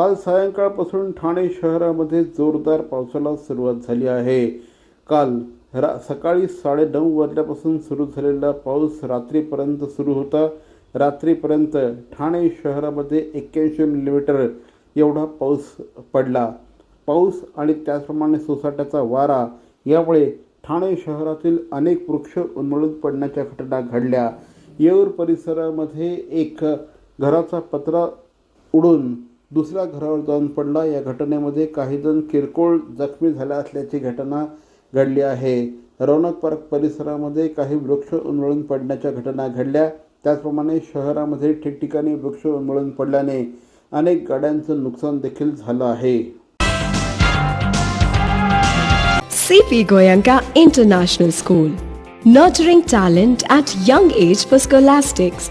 काल सायंकाळपासून ठाणे शहरामध्ये जोरदार पावसाला सुरुवात झाली आहे. काल रा सकाळी साडेनऊ वाजल्यापासून सुरू झालेला पाऊस रात्रीपर्यंत सुरू होता. रात्रीपर्यंत ठाणे शहरामध्ये एक्क्याऐंशी मिलीमीटर एवढा पाऊस पडला. पाऊस आणि त्याचप्रमाणे सोसाट्याचा वारा यामुळे ठाणे शहरातील अनेक वृक्ष उन्मळून पडण्याच्या घटना घडल्या. येऊर परिसरामध्ये एक घराचा पत्रा उडून दुसऱ्या घरावर जाऊन पडला. या घटनेमध्ये काही जण किरकोळ जखमी झाल्या असल्याची घटना घडली आहे. रौनक पार्क परिसरामध्ये काही वृक्ष उन्मळून पडण्याच्या घटना घडल्या. त्याचप्रमाणे शहरामध्ये ठिकठिकाणी वृक्ष उन्मळून पडल्याने अनेक गाड्यांचं नुकसान देखील झालं आहे. CP Goenka international school nurturing talent at young age for scholastics